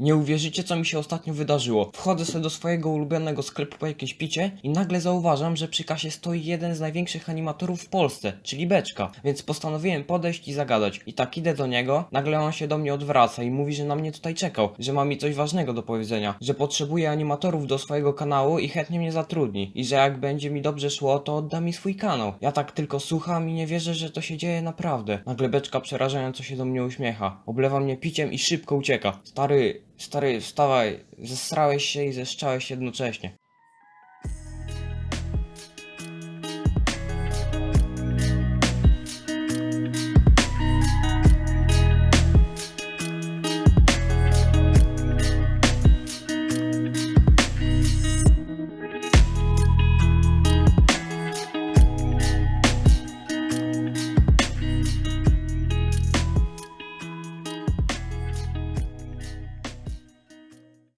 Nie uwierzycie, co mi się ostatnio wydarzyło. Wchodzę sobie do swojego ulubionego sklepu po jakieś picie i nagle zauważam, że przy kasie stoi jeden z największych animatorów w Polsce, czyli Beczka. Więc postanowiłem podejść i zagadać. I tak idę do niego, nagle on się do mnie odwraca i mówi, że na mnie tutaj czekał, że ma mi coś ważnego do powiedzenia, że potrzebuje animatorów do swojego kanału i chętnie mnie zatrudni. I że jak będzie mi dobrze szło, to odda mi swój kanał. Ja tak tylko słucham i nie wierzę, że to się dzieje naprawdę. Nagle Beczka przerażająco się do mnie uśmiecha. Oblewa mnie piciem i szybko ucieka. Stary, stary, wstawaj. Zesrałeś się i zeszczałeś jednocześnie.